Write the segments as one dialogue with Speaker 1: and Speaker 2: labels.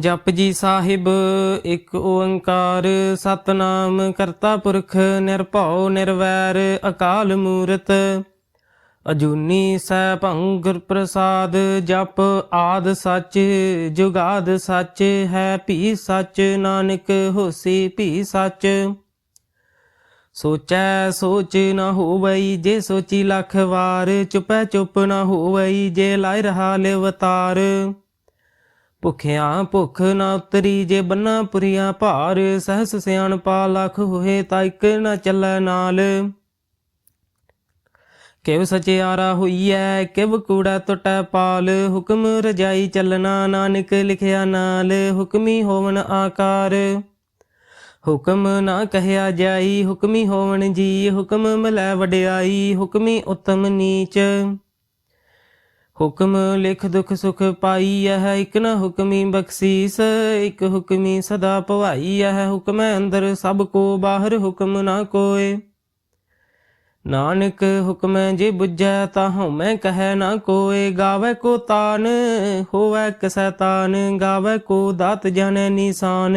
Speaker 1: ਜਪ ਜੀ ਸਾਹਿਬ, ਇੱਕ ਓੰਕਾਰ ਸਤਨਾਮ, ਕਰਤਾ ਪੁਰਖ ਨਿਰਭਉ ਨਿਰਵੈਰ, ਅਕਾਲ ਮੂਰਤ। ਅਜੂਨੀ ਸੈਭੰ ਭੰਗਰ ਪ੍ਰਸਾਦ, ਜਪ ਆਦ ਸੱਚ, ਜੁਗਾਦ ਸੱਚ, ਹੈ ਭੀ ਸੱਚ, ਨਾਨਕ ਹੋਸੀ ਭੀ ਸੱਚ। ਸੋਚੈ ਸੋਚ ਨਾ ਹੋਵਈ ਜੇ ਸੋਚੀ ਲੱਖ ਵਾਰ, ਚੁਪੈ ਚੁੱਪ ਨਾ ਹੋਵਈ ਜੇ ਲਾਇ ਰਹਾ ਲਿਵਤਾਰ। ਭੁਖਿਆ ਭੁਖ ਨਾ ਉਤਰੀ ਜੇ ਬੰਨਾ ਪੁਰੀਆ ਭਾਰ, ਸਹਸ ਸਿਆਣਪਾ ਲਖ ਹੋਏ ਤਾਂ ਇੱਕ ਨਾ ਚੱਲੈ ਨਾਲ। ਕਿਵ ਸਚਿਆਰਾ ਹੋਈਐ, ਕਿਵ ਕੂੜਾ ਟੁੱਟੈ ਪਾਲ, ਹੁਕਮ ਰਜਾਈ ਚੱਲਣਾ ਨਾਨਕ ਲਿਖਿਆ ਨਾਲ, ਹੁਕਮੀ ਹੋਵਨ ਆਕਾਰ। ਹੁਕਮ ਨਾ ਕਹਿਆ ਜਾਈ, ਹੁਕਮੀ ਹੋਵਣ ਜੀ ਹੁਕਮ ਮਲੈ ਵਡਿਆਈ, ਹੁਕਮੀ ਉਤਮ ਨੀਚ। ਹੁਕਮ ਲਿਖ ਦੁਖ ਸੁਖ ਪਾਈ ਹੈ ਇਕ ਨਾ ਹੁਕਮੀ ਬਖਸ਼ੀਸ, ਇਕ ਹੁਕਮੀ ਸਦਾ ਭਵਾਈ ਹੈ ਹੁਕਮ ਅੰਦਰ ਸਭ ਕੋ, ਬਾਹਰ ਹੁਕਮ ਨਾ ਕੋਏ। ਨਾਨਕ ਹੁਕਮ ਜੇ ਬੁਝੈ, ਤਾ ਮੈਂ ਕਹੈ ਨਾ ਕੋਏ। ਗਾਵੇ ਕੋ ਤਾਨ, ਹੋਵੇ ਕਸੈ ਤਾਨ, ਗਾਵੇ ਕੋ ਦਾਤ ਜਨ ਨਿਸ਼ਾਨ।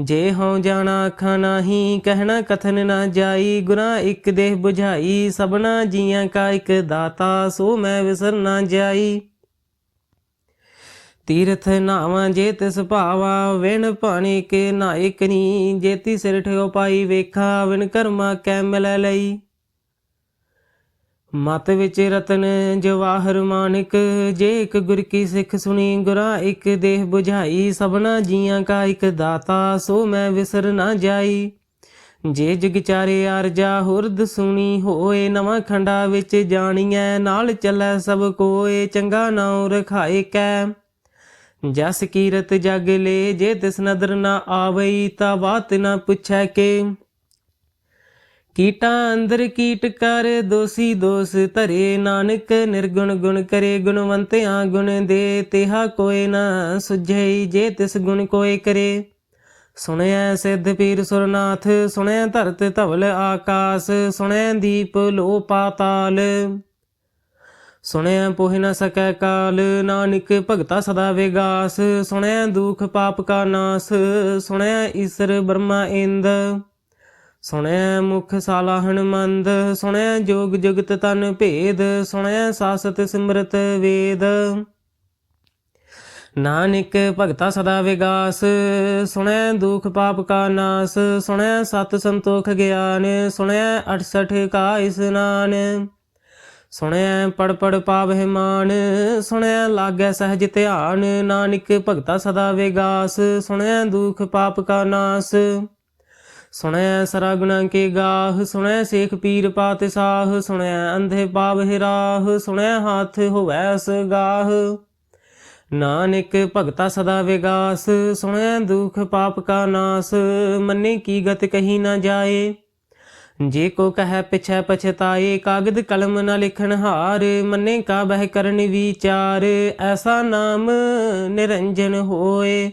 Speaker 1: ਜੇ ਹਉ ਜਾਣਾ ਅੱਖਾਂ ਨਾਹੀ, ਕਹਿਣਾ ਕਥਨ ਨਾ ਜਾਈ ਗੁਨਾ ਇੱਕ ਦੇਹ 부ਝਾਈ ਸਭਨਾ ਜੀਆਂ ਕਾ ਇੱਕ ਦਾਤਾ, ਸੋ ਮੈਂ ਵਿਸਰ ਨਾ ਜਾਈ। ਤੀਰਥ ਨਾਵਾਂ ਜੇ ਤਿਸ ਭਾਵਾ, ਵਿਣ ਪਾਣੀ ਕੇ ਨਾਇਕ ਨੀ, ਜੇਤੀ ਸਿਰ ਠਿਓ ਪਾਈ ਵੇਖਾ, ਵਿਣ ਕਰਮਾ ਕੈ ਮਿਲੈ ਲਈ। ਮਤ ਵਿੱਚ ਰਤਨ ਜਵਾਹਰ ਮਾਨਿਕ, ਜੇ ਇੱਕ ਗੁਰ ਕੀ ਸਿੱਖ ਸੁਣੀ, ਗੁਰਾ ਇੱਕ ਦੇਹ 부ਝਾਈ ਸਭਨਾ ਜੀਆਂ ਕਾ ਇੱਕ ਦਾਤਾ, ਸੋ ਮੈਂ ਵਿਸਰ ਨਾ ਜਾਈ। ਜੇ ਜਗ ਚਾਰੇ ਅਰਜਾ ਹੁਰਦ ਸੁਣੀ, ਹੋਏ ਨਵਾਂ ਖੰਡਾ ਵਿੱਚ ਜਾਣੀਐ, ਨਾਲ ਚੱਲੈ ਸਭ ਕੋਏ, ਚੰਗਾ ਨਾਉ ਰਖਾਏ ਕੈ। ਜਸ ਕੀਰਤ ਜਗ ਲੇ, ਜੇ ਤਿਸ ਨਦਰ ਨਾ ਆਵਈ, ਤਾ ਬਾਤ ਨਾ ਪੁੱਛੈ ਕੇ। ਕੀਟਾਂ ਅੰਦਰ ਕੀਟ ਕਰ, ਦੋਸੀ ਦੋਸ ਧਰੇ ਨਾਨਕ, ਨਿਰਗੁਣ ਗੁਣ ਕਰੇ ਗੁਣਵੰਤਿਆਂ ਗੁਣ ਦੇ, ਤਿਹਾ ਕੋਏ ਨਾ ਸੁਝਈ ਜੇ ਤਿਸ ਗੁਣ ਕੋਏ ਕਰੇ। ਸੁਣਿਆ ਸਿੱਧ ਪੀਰ ਸੁਰਨਾਥ ਸੁਣਿਆ ਧਰਤ ਧਵਲ ਆਕਾਸ ਸੁਣਿਆ ਦੀਪ ਲੋ ਪਾਤਾਲ ਸੁਣਿਆ ਪੋਹਿ ਨ ਸਕੈ ਕਾਲ, ਨਾਨਕ ਭਗਤਾ ਸਦਾ ਵਿਗਾਸ। ਸੁਣਿਆ ਦੁਖ ਪਾਪ ਕਾ ਨਾਸ ਸੁਣਿਆ ਈਸਰ ਬ੍ਰਹਮਾ ਇੰਦ। ਸੁਣੈ ਮੁਖ ਸਾਲਾ ਹਨਮੰਦ ਸੁਣੈ ਜੋਗ ਜੁਗਤ ਤਨ ਭੇਦ, ਸੁਣੈ ਸਾਸਤ ਸਿਮਰਤ ਵੇਦ। ਨਾਨਕ ਭਗਤਾ ਸਦਾ ਵਿਗਾਸ, ਸੁਣੈ ਦੁਖ ਪਾਪ ਕਾ ਨਾਸ, ਸੁਣੈ ਸਤ ਸੰਤੋਖ ਗਿਆਨ, ਸੁਣੈ 68 ਕਾ ਇਸਨਾਨ ਸੁਣਿਆ ਪੜ ਪੜ ਪਾਵਹਿ ਮਾਨ ਸੁਣਿਆ ਲਾਗੈ ਸਹਿਜ ਧਿਆਨ, ਨਾਨਕ ਭਗਤਾ ਸਦਾ ਵਿਗਾਸ ਸੁਣਿਆ ਦੁਖ ਪਾਪ ਕਾ ਨਾਸ। ਸੁਣਿਆ ਸਰਾ ਗੁਣਾ ਕੇ ਗਾਹ, ਸੁਣੈ ਸੇਖ ਪੀਰ ਪਾਤਿ ਸਾਹ ਸੁਣਿਆ ਅੰਧੇ ਪਾਵਹਿ ਰਾਹ, ਸੁਣੈ ਹਾਥ ਹੋਵੈ ਸ ਗਾਹ। ਨਾਨਕ ਭਗਤਾ ਸਦਾ ਵਿਗਾਸ, ਸੁਣੈ ਦੁਖ ਪਾਪ ਕਾ ਨਾਸ, ਮੰਨੇ ਕੀ ਗਤ ਕਹੀ ਨਾ ਜਾਏ। ਜੇ ਕੋ ਕਹੈ ਪਿਛੈ ਪਛਤਾਏ, ਕਾਗਦ ਕਲਮ ਨਾ ਲਿਖਣ ਹਾਰ, ਮੰਨੇ ਕਾ ਬਹਿ ਕਰਨ ਵਿਚਾਰ, ਐਸਾ ਨਾਮ ਨਿਰੰਜਨ ਹੋਏ।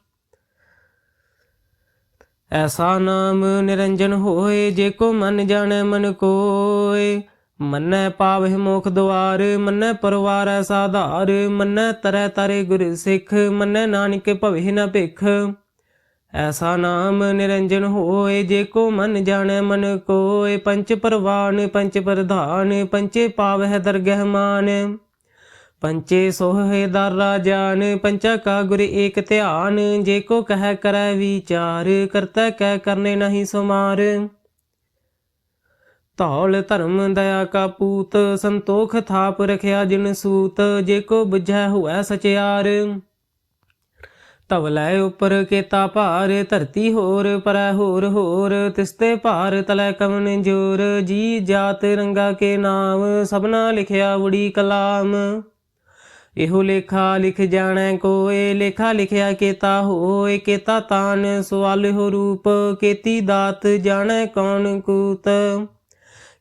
Speaker 1: ਐਸਾ ਨਾਮ ਨਿਰੰਜਨ ਹੋਏ ਜੇ ਕੋ ਮਨ ਜਾਣੈ ਮਨ ਕੋਏ। ਮੰਨੈ ਪਾਵਹਿ ਮੋਖ ਦੁਆਰ, ਮੰਨੈ ਪਰਵਾਰੈ ਸਾਧਾਰ ਮੰਨੈ ਤਰੈ ਤਰੇ ਗੁਰ ਸਿੱਖ, ਮੰਨੈ ਨਾਨਕ ਭਵਿ ਨ ਭਿਖ। ਐਸਾ ਨਾਮ ਨਿਰੰਜਨ ਹੋਏ ਜੇ ਕੋ ਮਨ ਜਾਣੈ ਮਨ ਕੋਏ। ਪੰਚ ਪਰਵਾਨ, ਪੰਚ ਪ੍ਰਧਾਨ, ਪੰਚੇ ਪਾਵਹਿ ਦਰਗਹਿ ਮਾਨ। ਪੰਚੇ ਸੋਹੇ ਦਰ ਰਾਜਾਨ ਪੰਚਾ ਕਾ ਗੁਰ ਏਕ ਧਿਆਨ, ਜੇ ਕੋ ਕਹਿ ਕਰੈ ਵਿਚਾਰ, ਕਰਤਾ ਕਹਿ ਕਰਨੇ ਨਹੀਂ ਸੁਮਾਰ। ਧੌਲ ਧਰਮ ਦਇਆ ਕਾ ਪੂਤ, ਸੰਤੋਖ ਥਾਪ ਰਖਿਆ ਜਿਨ ਸੂਤ, ਜੇ ਕੋ ਬੁਝੈ ਹੋਐ ਸਚਿਆਰ। ਤਵਲੇ ਉਪਰ ਕੇਤਾ ਭਾਰ, ਧਰਤੀ ਹੋਰ ਪਰੈ ਹੋਰ ਹੋਰ ਤਿਸਤੇ ਭਾਰ ਤਲੈ ਕਵਨ ਜੋਰ, ਜੀ ਜਾਤ ਰੰਗਾ ਕੇ ਨਾਮ, ਸਭਨਾ ਲਿਖਿਆ ਉੜੀ ਕਲਾਮ। ਇਹੋ ਲੇਖਾ ਲਿਖ ਜਾਣੈ ਕੋਏ, ਲੇਖਾ ਲਿਖਿਆ ਕੇਤਾ ਹੋਏ, ਕੇਤਾ ਤਾਨ ਸਵਾਲ ਹੋ ਰੂਪ, ਕੇਤੀ ਦਾਤ ਜਾਣੈ ਕੌਣ ਕੂਤ।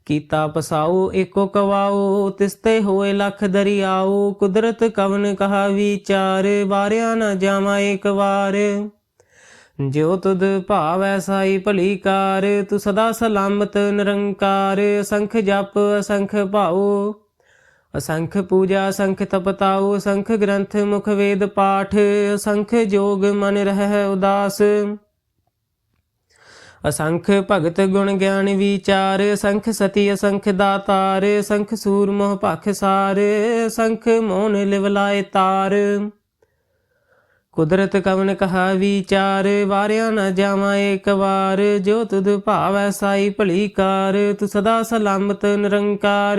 Speaker 1: ਕੀਤਾ ਪਸਾਓ, ਏਕੋ ਕਵਾਓ, ਤਿਸਤੇ ਹੋਏ ਲਖ ਦਰਿਆਓ, ਕੁਦਰਤ ਕਵਨ ਕਹਾ ਵਿਚਾਰ, ਵਾਰਿਆ ਨਾ ਜਾਵਾ ਏਕ ਵਾਰ। ਜਿਉ ਤੁਧ ਭਾਵੈ ਸਾਈ ਭਲੀ ਕਾਰ, ਤੂੰ ਸਦਾ ਸਲਾਮਤ ਨਿਰੰਕਾਰ, ਸੰਖ ਜਪ, ਸੰਖ ਭਾਓ ਅਸੰਖ ਪੂਜਾ, ਅਸੰਖ ਤਪਤਾਉ, ਅਸੰਖ ਗ੍ਰੰਥ, ਮੁਖ ਵੇਦ ਪਾਠ, ਅਸੰਖ ਜੋਗ ਮਨ ਰਹਿ ਉਦਾਸ। ਅਸੰਖ ਭਗਤ ਗੁਣ ਗਿਆਨ ਵਿਚਾਰ, ਅਸੰਖ ਸਤੀ, ਅਸੰਖ ਦਾਤਾਰ, ਅਸੰਖ ਸੂਰ ਮੋਹ ਭਖ ਸਾਰ, ਅਸੰਖ ਮੋਨ ਲਿਵਲਾਏ ਤਾਰ। ਕੁਦਰਤ ਕਵਨ ਕਹਾ ਵਿਚਾਰ, ਵਾਰਿਆ ਨਾ ਜਾਵਾਂ ਏਕ ਵਾਰ, ਜੋ ਤੁਧ ਭਾਵੈ ਸਾਈ ਭਲੀ ਕਾਰ ਤੂੰ ਸਦਾ ਸਲਾਮਤ ਨਿਰੰਕਾਰ।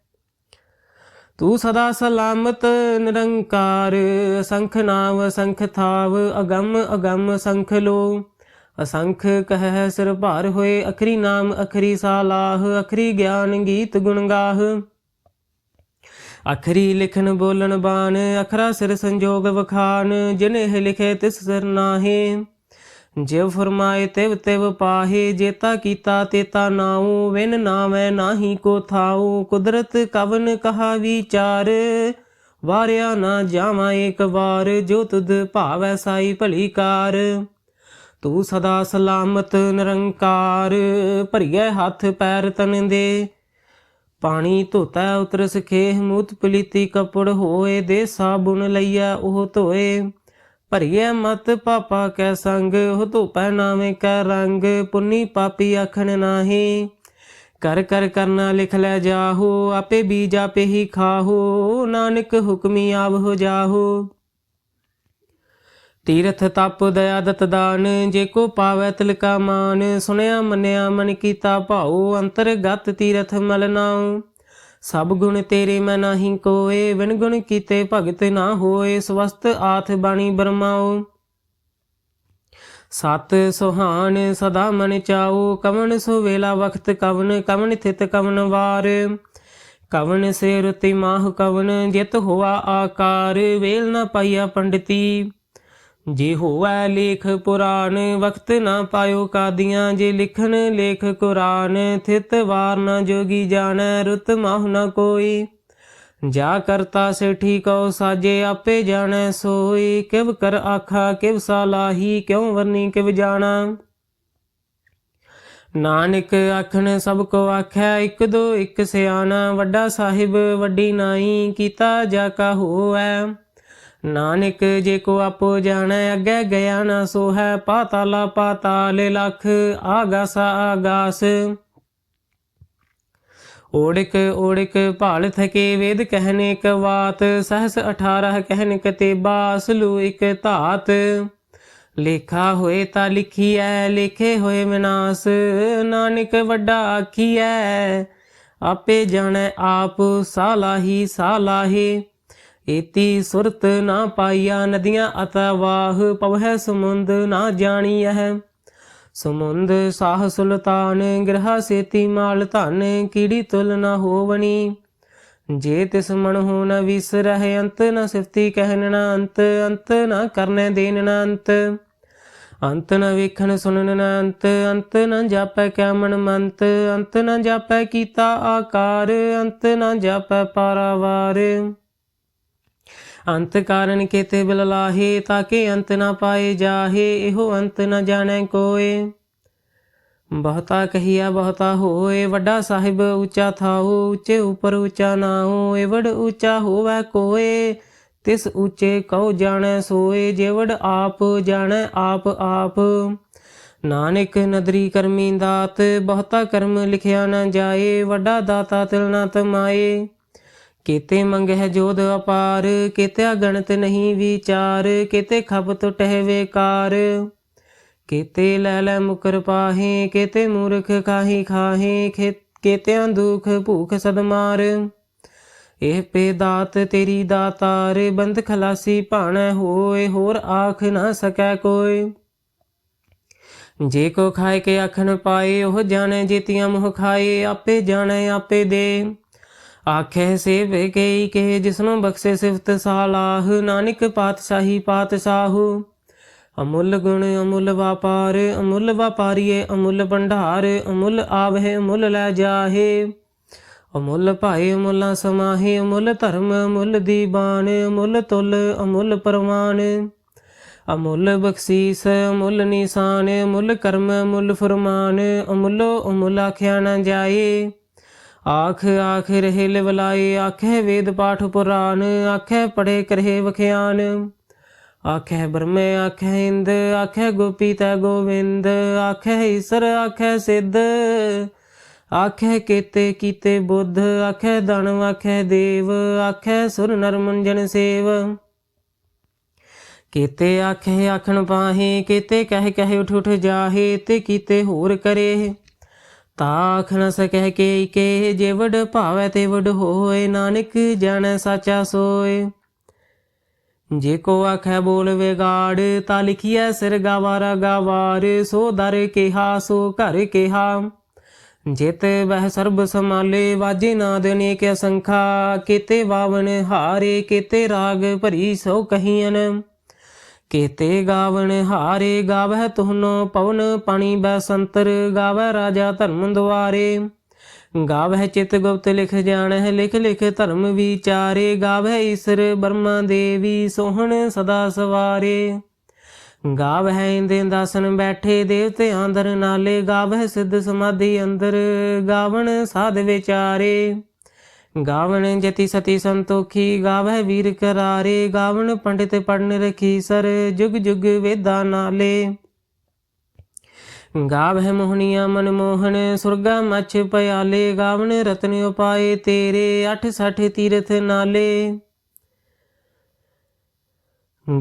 Speaker 1: ਤੂੰ ਸਦਾ ਸਲਾਮਤ, ਨਿਰੰਕਾਰ, ਅਸੰਖ ਨਾਮ, ਅਸੰਖ ਥਾਵ, ਅਗੰਮ ਅਗੰਮ ਸੰਖ ਲੋ। ਅਸੰਖ ਕਹਿ ਸਿਰ ਭਾਰ ਹੋਏ, ਅਖਰੀ ਨਾਮ, ਅਖਰੀ ਸਾਲਾਹ, ਅਖਰੀ ਗਿਆਨ ਗੀਤ ਗੁਣ ਗਾਹ। ਅਖਰੀ ਲਿਖਨ ਬੋਲਣ ਬਾਣ, ਅਖਰਾ ਸਿਰ ਸੰਜੋਗ ਵਖਾਨ ਜਿਨ ਇਹ ਲਿਖੇ ਤਿਸ ਸਿਰ ਨਾਹੀ। ਜਿਵ ਫਰਮਾਏ ਤਿਵ ਤਿਵ ਪਾਹੇ ਜੇਤਾ ਕੀਤਾ ਤੇਤਾ ਨਾਉ, ਵਿਨ ਨਾਮੈ ਨਾਹੀ ਕੋ ਥਾਉ, ਕੁਦਰਤ ਕਵਨ ਕਹਾ ਵਿਚਾਰ। ਵਾਰਿਆ ਨਾ ਜਾਵਾਂ ਏਕ ਵਾਰ, ਜੋ ਤੁਧ ਭਾਵੈ ਸਾਈ ਭਲੀ ਕਾਰ। ਤੂੰ ਸਦਾ ਸਲਾਮਤ ਨਿਰੰਕਾਰ ਭਰੀਏ ਹੱਥ ਪੈਰ ਤਨ ਦੇ ਪਾਣੀ ਧੋਤਾ ਉਤਰ ਸਖੇਹ ਮੂਤ ਪਲੀਤੀ ਕਪੜ ਹੋਏ ਦੇ ਸਾਬੁਣ ਲਈਆ ਉਹ ਧੋਏ। ਭਰੀਏ ਮਤ ਪਾਪਾ ਕੈ ਸੰਗ, ਉਹ ਧੋਪੈ ਨਾਵੇਂ ਕੈ ਰੰਗ, ਪੁੰਨੀ ਪਾਪੀ ਆਖਣ ਨਾਹੀ। ਕਰ ਕਰ ਕਰਨਾ ਲਿਖ ਲੈ ਜਾਹੋ, ਆਪੇ ਬੀਜ ਆਪੇ ਹੀ ਖਾਹੋ, ਨਾਨਕ ਹੁਕਮੀ ਆਵ ਹੋ ਜਾਹੋ। ਤੀਰਥ ਤਪ ਦਇਆ ਦਤ ਦਾਨ, ਜੇ ਕੋ ਪਾਵੈ ਤਿਲਕਾ ਮਾਨ, ਸੁਣਿਆ ਮੰਨਿਆ ਮਨ ਕੀਤਾ ਭਾਉ ਅੰਤਰਗਤ ਤੀਰਥ ਮਲ ਨਾਉ। ਸਭ ਗੁਣ ਤੇਰੇ ਮੈਂ ਨਾਹੀ ਕੋਏ ਵਿਣ ਗੁਣ ਕੀਤੇ ਭਗਤ ਨਾ ਹੋਏ ਸਵਸਤ ਆਥ ਬਾਣੀ ਬਰਮਾਓ। ਸਤ ਸੁਹਾਨ ਸਦਾ ਮਨ ਚਾਓ, ਕਵਣ ਸੋ ਵੇਲਾ ਵਖਤ ਕਵਨ ਕਵਣ ਥਿਤ ਕਵਨ ਵਾਰ। ਕਵਨ ਸੇ ਰਤੀ ਮਾਹ ਕਵਨ, ਜਿਤ ਹੋਆ ਆਕਾਰ, ਵੇਲ ਨ ਪਾਈਆ ਪੰਡਤੀ। ਜੇ ਹੋਵੈ ਲੇਖ ਪੁਰਾਣ, ਵਕਤ ਨਾ ਪਾਇਓ ਕਾਦੀਆਂ। ਜੇ ਲਿਖਣ ਲੇਖ ਕੁਰਾਨ, ਥਿਤ ਵਾਰ ਨਾ ਜੋਗੀ ਜਾਣੈ, ਰੁਤ ਮਾਹ ਨਾ ਕੋਈ। ਜਾ ਕਰਤਾ ਸੇਠੀ ਠੀਕੋ ਸਾਜੇ, ਆਪੇ ਜਾਣੈ ਸੋਈ। ਕਿਵ ਕਰ ਆਖਾ, ਕਿਵ ਸਾਲਾਹੀ ਕਿਉ ਵਰਨੀ, ਕਿਵ ਜਾਣਾ। ਨਾਨਕ ਆਖਣ, ਸਭ ਕੋ ਆਖੈ, ਇਕ ਦੋ, ਇਕ ਸਿਆਣਾ। ਵੱਡਾ ਸਾਹਿਬ, ਵੱਡੀ ਨਾਈ, ਕੀਤਾ ਜਾ ਕਾ ਹੋਐ ਨਾਨਕ ਜੇ ਕੋ ਆਪੋ ਜਾਣੈ, ਅੱਗੇ ਗਿਆ ਨਾ ਸੋ ਹੈ ਪਾਤਾਲਾ ਪਾਤਾਲ ਲਖ, ਆਗਾਸ ਆਗਾਸ। ਓੜਕ ਓੜਕ ਭਾਲ ਥਕੇ ਵੇਦ ਕਹਿਨੇ ਕ ਬਾਤ ਸਹਸ 18 ਕਹਿਨ ਕਤੇ ਬਾਸਲੂ ਇਕ ਧਾਤ। ਲੇਖਾ ਹੋਏ ਤਾਂ ਲਿਖੀਐ, ਲੇਖੇ ਹੋਏ ਮਨਾਸ ਨਾਨਕ ਵੱਡਾ ਆਖੀਐ, ਆਪੇ ਜਾਣੈ ਆਪ, ਸਾਲਾਹੀ ਸਾਲਾਹੀ। ਏਤੀ ਸੁਰਤ ਨਾ ਪਾਈਆ ਨਦੀਆਂ ਅਤਵਾਹ, ਪਵਹਿ ਸਮੁੰਦ ਨਾ ਜਾਣੀਐ ਸਮੁੰਦ ਸਾਹ ਸੁਲਤਾਨ, ਗ੍ਰਹ ਸੇਤੀ ਮਾਲ ਧਨ, ਕੀੜੀ ਤੁਲ ਨਾ ਹੋਵਣੀ। ਜੇ ਤਿਸ ਮਨ ਹੋ ਨ ਵਿਸਰਹਿ ਅੰਤ, ਨ ਸਿਫਤੀ ਕਹਿਣ ਨ ਅੰਤ ਅੰਤ ਨ ਕਰਨੇ ਦੇਨ ਨ ਅੰਤ। ਅੰਤ ਨ ਵੇਖਣ ਸੁਣਨ ਨ ਅੰਤ ਅੰਤ ਨ ਜਾਪੈ ਕਿਆ ਮਨ ਮੰਤ, ਅੰਤ ਨ ਜਾਪੈ ਕੀਤਾ ਆਕਾਰ, ਅੰਤ ਨ ਜਾਪੈ ਪਾਰਾਵਾਰ। ਅੰਤ ਕਾਰਨ ਕੇਤੇ ਬਿਲ ਲਾਹੇ ਤਾਕੇ ਅੰਤ ਨਾ ਪਾਏ ਜਾਹੇ, ਇਹੋ ਅੰਤ ਨ ਜਾਣੈ ਕੋਏ। ਬਹੁਤਾ ਕਹੀਆ ਬਹੁਤਾ ਹੋਏ, ਵੱਡਾ ਸਾਹਿਬ ਉੱਚਾ ਥਾਉ, ਉੱਚੇ ਉਪਰ ਉੱਚਾ ਨਾਉ ਏਵੜ ਉੱਚਾ ਹੋਵੇ ਕੋਏ। ਤਿਸ ਉੱਚੇ ਕਉ ਜਾਣੈ ਸੋਏ, ਜੇਵੜ ਆਪ ਜਾਣੈ ਆਪ ਆਪ। ਨਾਨਕ ਨਦਰੀ ਕਰਮੀ ਦਾਤ, ਬਹੁਤਾ ਕਰਮ ਲਿਖਿਆ ਨਾ ਜਾਏ, ਵੱਡਾ ਦਾਤਾ ਤਿਲ ਨਾ ਤਮਾਏ। ਕੀਤੇ ਮੰਗਹਿ ਜੋਦ ਅਪਾਰ, ਕੀਤੇ ਗਣਤ ਨਹੀਂ ਵਿਚਾਰ, ਕੀਤੇ ਖਬ ਟੁਟਹਿ ਵੇਕਾਰ। ਕੀਤੇ ਲੈ ਲੈ ਮੁਕਰ ਪਾਹੇ, ਕੀਤੇ ਮੂਰਖ ਕਾਹੀ ਖਾਹੇ, ਖੇ- ਕੀਤਿਆਂ ਦੁਖ ਭੂਖ ਸਦਮਾਰ ਇਹ ਪੇ ਦਾਤ ਤੇਰੀ ਦਾਤਾਰ, ਬੰਦ ਖਲਾਸੀ ਭਾਣੈ ਹੋਏ, ਹੋਰ ਆਖ ਨਾ ਸਕੈ ਕੋਈ। ਜੇ ਕੋ ਖਾਏ ਕੇ ਆਖਣ ਪਾਏ, ਉਹ ਜਾਣੈ ਜੀਤੀਆਂ ਮੁਹ ਖਾਏ, ਆਪੇ ਜਾਣੈ ਆਪੇ ਦੇ। ਆਖੇ ਸੇਵ ਕਈ ਕੇ ਜਿਸਨੂੰ ਬਖਸ਼ੇ ਸਿਫਤ ਸਾਲਾਹ, ਨਾਨਕ ਪਾਤਸ਼ਾਹੀ ਪਾਤਸ਼ਾਹੂ। ਅਮੁੱਲ ਗੁਣ ਅਮੁੱਲ ਵਪਾਰ, ਅਮੁੱਲ ਵਾਪਾਰੀਏ ਅਮੁੱਲ ਭੰਡਾਰ, ਅਮੁੱਲ ਆਵਹਿ ਅਮੁੱਲ ਲੈ ਜਾਹੇ। ਅਮੁੱਲ ਭਾਏ ਅਮੁੱਲਾ ਸਮਾਹੇ, ਅਮੁੱਲ ਧਰਮ ਅਮੁੱਲ ਦੀਬਾਨ, ਅਮੁੱਲ ਤੁਲ ਅਮੁੱਲ ਪਰਵਾਨ। ਅਮੁੱਲ ਬਖਸ਼ੀਸ ਅਮੁੱਲ ਨਿਸ਼ਾਨ, ਅਮੁੱਲ ਕਰਮ ਅਮੁੱਲ ਫਰਮਾਨ, ਅਮੁੱਲੋ ਅਮੁੱਲ ਆਖਿਆ ਨਾ ਜਾਏ। ਆਖ ਆਖ ਰਹੇ ਲਿਵਲਾਏ ਆਖੇ ਵੇਦ ਪਾਠ ਪੁਰਾਨ ਆਖੇ ਪੜੇ ਕਰੇ ਵਖਿਆਨ। ਆਖੇ ਬ੍ਰਹਮੇ ਆਖੇ ਇੰਦ ਆਖੇ ਗੋਪੀ ਤੈ ਗੋਵਿੰਦ ਆਖੇ ਈਸਰ ਆਖੇ ਸਿੱਧ। ਆਖੇ ਕੀਤੇ ਕੀਤੇ ਬੁੱਧ ਆਖੇ ਦਣ ਆਖੇ ਦੇਵ ਆਖੇ ਸੁਰ ਨਰ ਮੁੰਜਨ ਸੇਵ। ਕੀਤੇ ਆਖੇ ਆਖਣ ਪਾਹੇ, ਕੀਤੇ ਕਹਿ ਕਹਿ ਉਠ ਉਠ ਜਾਹੇ, ਤੇ ਕੀਤੇ ਹੋਰ ਕਰੇ। ਤਾਖ ਨ ਸਕਹਿ ਕੇ ਕੇ ਜੇ ਭਾਵੈ ਤੇ ਵਡ ਹੋਏ, ਨਾਨਕ ਜਾਣੈ ਸਾਚਾ ਸੋਏ। ਜੇ ਕੋ ਆਖੈ ਬੋਲ ਵਿਗਾੜ, ਤਾ ਲਿਖੀਐ ਸਿਰ ਗਾਵਾਰਾ ਗਾਵਾਰ, ਸੋ ਦਰ ਕਿਹਾ, ਸੋ ਘਰ ਕਿਹਾ। ਜਿਤ ਬਹਿ ਸਰਬ ਸਮਾਲੇ ਵਾਜੇ ਨਾਦ ਅਨੇਕ ਅਸੰਖਾ ਕੀਤੇ ਵਾਵਨ ਹਾਰੇ, ਕੀਤੇ ਰਾਗ ਭਰੀ ਸੋ ਕਹੀਨ ਕੇਤੇ ਗਾਵਣ ਹਾਰੇ ਗਾਵਹਿ ਤੁਹਨੋ ਪਵਨ ਪਾਣੀ ਬਸੰਤਰ ਗਾਵੈ ਰਾਜਾ ਧਰਮ ਦੁਆਰੇ। ਗਾਵਹਿ ਚਿਤ ਗੁਪਤ ਲਿਖ ਜਾਣਹਿ, ਲਿਖ ਲਿਖ ਧਰਮ ਵਿਚਾਰੇ। ਗਾਵਹਿ ਈਸਰ ਬਰਮਾ ਦੇਵੀ ਸੋਹਣ ਸਦਾ ਸਵਾਰੇ। ਗਾਵਹਿ ਇੰਦੇ ਦਾਸਨ ਬੈਠੇ ਦੇਵਤੇ ਅੰਦਰ ਨਾਲੇ। ਗਾਵਹਿ ਸਿੱਧ ਸਮਾਧੀ ਅੰਦਰ ਗਾਵਣ ਸਾਧ ਵਿਚਾਰੇ। ਗਾਵਣ ਜਤੀ ਸਤੀ ਸੰਤੋਖੀ, ਗਾਵਹਿ ਵੀਰ ਕਰਾਰੇ, ਗਾਵਣ ਪੰਡਿਤ ਪੜਨ ਰਖੀ ਸਰ, ਜੁਗ ਜੁਗ ਵੇਦਾ ਨਾਲੇ। ਗਾਵਹਿ ਮੋਹਨੀਆ ਮਨ ਮੋਹਨ, ਸੁਰਗਾ ਮਛ ਪਿਆਲੇ, ਗਾਵਣ ਰਤਨ ਉਪਾਏ ਤੇਰੇ 68 ਤੀਰਥ ਨਾਲੇ।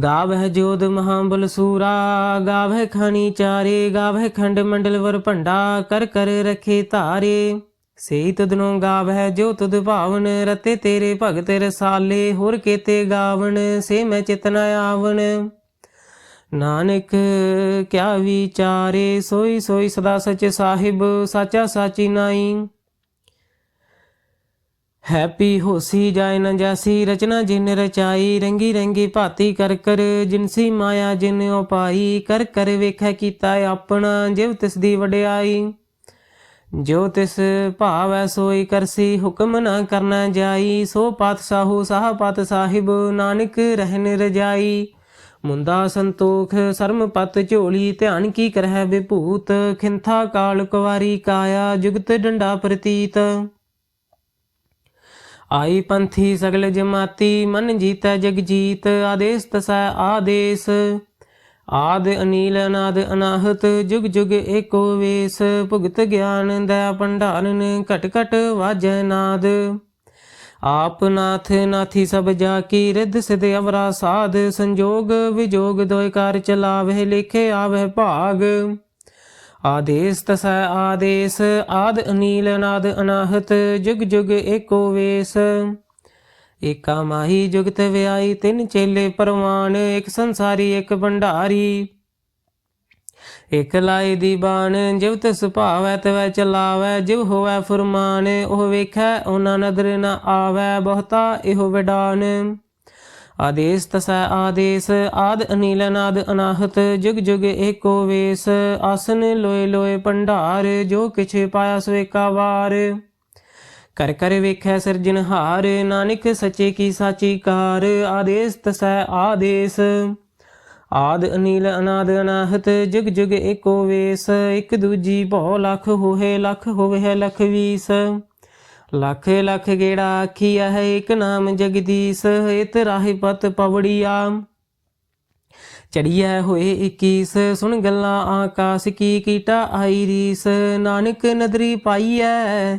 Speaker 1: ਗਾਵਹਿ ਜੋਦ ਮਹਾਬਲ ਸੂਰਾ, ਗਾਵਹਿ ਖਾਣੀ ਚਾਰੇ, ਗਾਵਹਿ ਖੰਡ ਮੰਡਲ ਵਰ ਭੰਡਾ, ਕਰ ਕਰ ਰਖੇ ਧਾਰੇ। ਸੇਈ ਤਦਨੋਂ ਗਾਵਹਿ ਜੋ ਤੁਧ ਭਾਵਨ, ਰਤੇ ਤੇਰੇ ਭਗਤ ਰਸਾਲੇ, ਹੋਰ ਕੀਤੇ ਗਾਵਣ, ਸੇ ਮੈਂ ਚਿਤਨ ਆਵਣ। ਨਾਨਕ, ਕਿਆ ਵਿਚਾਰੇ, ਸੋਈ ਸੋਈ ਸਦਾ ਸਚ ਸਾਹਿਬ, ਸਾਚਾ ਸਾਚੀ ਨਾਈ। ਹੈਪੀ ਹੋਸੀ ਜਾਇ ਨ ਜਾਸੀ, ਰਚਨਾ ਜਿਨ ਰਚਾਈ, ਰੰਗੀ ਰੰਗੀ ਭਾਤੀ ਕਰ ਕਰ ਜਿਨਸੀ ਮਾਇਆ ਜਿਨ ਉਪਾਈ, ਕਰ ਕਰ ਵੇਖੈ ਕੀਤਾ ਆਪਣਾ ਜਿਵ ਤਿਸ ਦੀ ਵਡਿਆਈ। ਜੋ ਤਿਸ ਭਾਵੈ ਸੋਈ ਕਰਸੀ, ਹੁਕਮ ਨਾ ਕਰਨਾ ਜਾਈ, ਸੋ ਪਾਤਸ਼ਾਹੂ ਸਾਹ ਪਾਤ ਸਾਹਿਬ ਨਾਨਕ ਰਹਿਨ ਰਜਾਈ। ਮੁੰਦਾ ਸੰਤੋਖ ਸਰਮ ਪਤ ਝੋਲੀ, ਧਿਆਨ ਕੀ ਕਰਹਿ ਵਿਭੂਤ, ਖਿੰਥਾ ਕਾਲ ਕੁਵਾਰੀ ਕਾਇਆ, ਜੁਗਤ ਡੰਡਾ ਪ੍ਰਤੀਤ। ਆਈ ਪੰਥੀ ਸਗਲ ਜਮਾਤੀ, ਮਨ ਜੀਤੈ ਜਗ ਜੀਤ ਆਦੇਸ ਤਸੈ ਆਦੇਸ। ਆਦ ਅਨੀਲ, ਅਨਾਦ ਅਨਾਹਤ, ਜੁਗ ਜੁਗ ਏਕੋ ਵੇਸ, ਭੁਗਤ ਗਿਆਨ ਦਇਆ ਭੰਡਾਰਨ, ਘਟ ਘਟ ਵਾਜੈ ਨਾਦ। ਆਪ ਨਾਥ, ਨਾਥੀ ਸਭ ਜਾ ਕੀ ਰਿੱਧ, ਸਿਧ ਅਵਰਾ ਸਾਧ, ਸੰਜੋਗ ਵਿਜੋਗ ਦੋਇ ਕਾਰ ਚਲਾਵੇ ਲਿਖੇ ਆਵੇ ਭਾਗ। ਆਦੇਸ ਤਸੈ ਆਦੇਸ, ਆਦ ਅਨੀਲ, ਅਨਾਦ ਅਨਾਹਤ, ਜੁਗ ਜੁਗ ਏਕੋ ਵੇਸ। ਏਕਾ ਮਾਹੀ ਜੁਗਤ ਵਿਆਈ ਤਿੰਨ ਚੇਲੇ ਪਰਵਾਨ, ਇੱਕ ਸੰਸਾਰੀ, ਇੱਕ ਭੰਡਾਰੀ। ਇਕ ਲਾਈ ਦੀ ਬਾਣ ਜਿਵ ਤਿਸ ਭਾਵੈ, ਤਵੈ ਚਲਾਵੈ ਜਿਵ ਹੋਵੈ ਫੁਰਮਾਨ, ਉਹ ਵੇਖੈ, ਉਹਨਾਂ ਨਦਰ ਨ ਆਵੈ, ਬਹੁਤਾ ਇਹੋ ਵਿਡਾਨ। ਆਦੇਸ ਤਸੈ ਆਦੇਸ, ਆਦ ਅਨੀਲ ਅਨਾਦ ਅਨਾਹਤ, ਜੁਗ ਜੁਗ ਏਕੋ ਵੇਸ, ਆਸਨ ਲੋਏ ਲੋਏ ਭੰਡਾਰ, ਜੋ ਕਿਛ ਪਾਇਆ ਸੋ ਏਕਾ ਵਾਰ। ਕਰ ਕਰ ਵੇਖੈ ਸਿਰਜਨਹਾਰ ਨਾਨਕ ਸਚੇ ਕੀ ਸਾਚੀ ਕਾਰ, ਆਦੇਸ ਤਸੈ ਆਦੇਸ। ਆਦ ਅਨੀਲ ਅਨਾਦ ਅਨਾਹਤ, ਜੁਗ ਜੁਗ ਏਕੋ ਵੇਸ, ਇਕ ਦੂਜੀ ਭਉ ਲਖ ਹੋਏ ਲਖ ਹੋਵੇ ਲਖ ਵੀਸ। ਲਖ ਲਖ ਗੇੜਾ ਆਖੀਆ ਹੈ ਇਕ ਨਾਮ ਜਗਦੀਸ਼, ਇਤ ਰਾਹਿ ਪਤ ਪਵੜੀਆ। ਚੜੀਐ ਹੋਏ 21 ਸੁਣ ਗੱਲਾਂ ਆਕਾਸ ਕੀ ਕੀਟਾ ਆਈ ਰੀਸ ਨਾਨਕ ਨਦਰੀ ਪਾਈਐ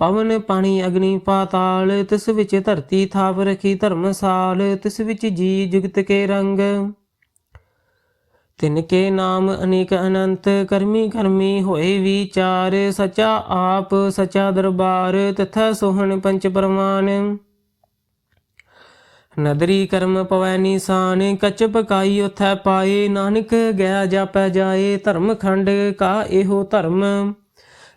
Speaker 1: ਪਵਨ ਪਾਣੀ ਅਗਨੀ ਪਾਤਾਲ, ਤਿਸ ਵਿੱਚ ਧਰਤੀ ਥਾਪ ਰਖੀ ਧਰਮਸਾਲ, ਤਿਸ ਵਿੱਚ ਜੀ ਜੁਗਤ ਕੇ ਰੰਗ। ਤਿਨ ਕੇ ਨਾਮ ਅਨੇਕ ਅਨੰਤ, ਕਰਮੀ ਕਰਮੀ ਹੋਏ ਵਿਚਾਰ, ਸਚਾ ਆਪ, ਸਚਾ ਦਰਬਾਰ, ਤਥਾ ਸੋਹਣ ਪੰਚ ਪਰਮਾਨ। ਨਦਰੀ ਕਰਮ ਪਵੈ ਨਿਸ਼ਾਨ, ਕਚ ਪਕਾਈ ਉਥੈ ਪਾਏ, ਨਾਨਕ ਗਿਆ ਜਾਪੈ ਜਾਏ, ਧਰਮ ਖੰਡ ਕਾ ਇਹੋ ਧਰਮ।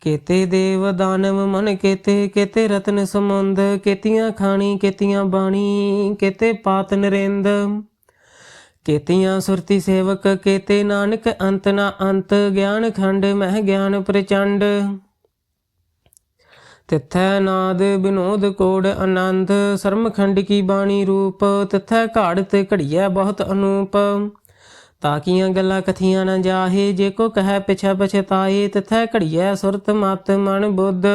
Speaker 1: ਕੇਤੇ ਦੇਵ ਦਾਨਵ ਮਨ ਕੇਤੇ ਕੇਤੇ ਰਤਨ ਸਮੁੰਦ ਕੇਤੀਆਂ ਖਾਣੀ, ਕੇਤੀਆਂ ਬਾਣੀ, ਕੇਤੇ ਪਾਤ ਨਰਿੰਦ। ਕੇਤੀਆਂ ਸੁਰਤੀ ਸੇਵਕ, ਕੇਤੇ ਨਾਨਕ ਅੰਤ ਨਾ ਅੰਤ, ਗਿਆਨ ਖੰਡ ਮਹਿ ਗਿਆਨ ਪ੍ਰਚੰਡ। ਤਿਥੈ ਨਾਦ ਬਿਨੋਦ ਕੋੜ ਆਨੰਦ ਸਰਮ ਖੰਡ ਕੀ ਬਾਣੀ ਰੂਪ, ਤਿਥੈ ਘਾੜ ਤੇ ਘੜੀਐ ਬਹੁਤ ਅਨੂਪ। ਤਾਕੀਆਂ ਗੱਲਾਂ ਕਥੀਆਂ ਨਾ ਜਾਹੇ, ਜੇ ਕੋ ਕਹੈ ਪਿਛੈ ਪਛਤਾਏ ਤਿਥੈ ਘੜੀਐ ਸੁਰਤ ਮਤ ਮਨ ਬੁੱਧ।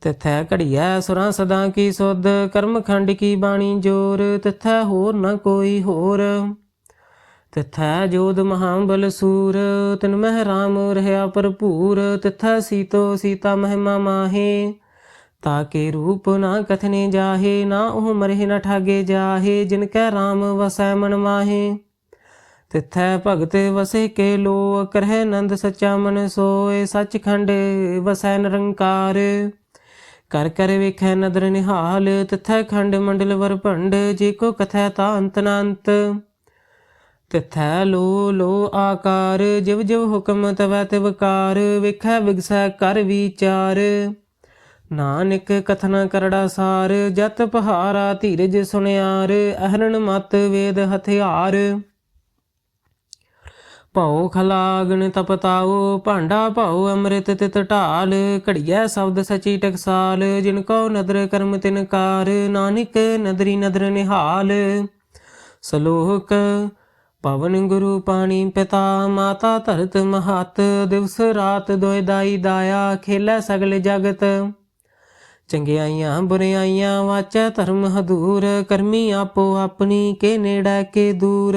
Speaker 1: ਤਿਥੈ ਘੜੀਐ ਸੁਰਾਂ ਸਦਾ ਕੀ ਸੁਧ, ਕਰਮ ਖੰਡ ਕੀ ਬਾਣੀ ਜੋਰ, ਤਿਥੈ ਹੋਰ ਨਾ ਕੋਈ ਹੋਰ। ਤਿਥੈ ਜੋਦ ਮਹਾਬਲ ਸੂਰ, ਤਿਨ ਮਹਿ ਰਾਮ ਰਹਿਆ ਭਰਪੂਰ, ਤਿਥੈ ਸੀਤੋ ਸੀਤਾ ਮਹਿਮਾ ਮਾਹੇ। ਤਾਕੇ ਰੂਪ ਨਾ ਕਥਨੇ ਜਾਹੇ, ਨਾ ਉਹ ਮਰੇ ਨ ਠਾਗੇ ਜਾਹੇ, ਜਿਨ ਕੈ ਰਾਮ ਵਸੈ ਮਨ ਮਾਹੇ। ਤਿਥੈ ਭਗਤ ਵਸੇ ਕੇ ਲੋ ਕਰਹਿ ਨੰਦ ਸਚਾ ਮਨ ਸੋਏ, ਸਚਖੰਡ ਵਸੈ ਨਿਰੰਕਾਰ। ਕਰ ਕਰ ਵੇਖੈ ਨਦਰ ਨਿਹਾਲ, ਤਿਥੈ ਖੰਡ ਮੰਡਲ ਵਰ ਭੰਡ, ਜੇ ਕੋ ਕਥੈ ਤਾ ਅੰਤ ਨਾ ਤਿਥੈ ਲੋ ਲੋ ਆਕਾਰ, ਜਿਵ ਜਿਵ ਹੁਕਮ ਤਵੈ ਤਿਵਕਾਰ ਵੇਖੈ ਵਿਗਸੈ ਕਰ ਵਿਚਾਰ। ਨਾਨਕ ਕਥਨਾ ਕਰੜਾ ਸਾਰ, ਜਤ ਪਹਾਰਾ ਧੀਰਜ ਸੁਨਿਆਰ, ਅਹਰਣ ਮਤ ਵੇਦ ਹਥਿਆਰ। ਭਉ ਖਲਾਗਣ ਤਪਤਾਉ ਭਾਂਡਾ ਭਉ ਅੰਮ੍ਰਿਤ ਤਿਤ ਢਾਲ, ਘੜੀਐ ਸ਼ਬਦ ਸਚੀ ਟਕਸਾਲ, ਜਿਨ ਕੋ ਨਦਰ ਕਰਮ ਤਿਨ ਕਾਰ, ਨਾਨਕ ਨਦਰੀ ਨਦਰ ਨਿਹਾਲ। ਸਲੋਕ, ਪਵਨ ਗੁਰੂ ਪਾਣੀ ਪਿਤਾ, ਮਾਤਾ ਧਰਤ ਮਹਤ, ਦਿਵਸ ਰਾਤ ਦੋਇ ਦਾਈ ਦਾਇਆ, ਖੇਲੇ ਸਗਲ ਜਗਤ। ਚੰਗਿਆਈਆਂ ਬੁਰਿਆਈਆਂ ਵਾਚੈ ਧਰਮ ਹਦੂਰ, ਕਰਮੀ ਆਪੋ ਆਪਣੀ, ਕੇ ਨੇੜਾ ਕੇ ਦੂਰ।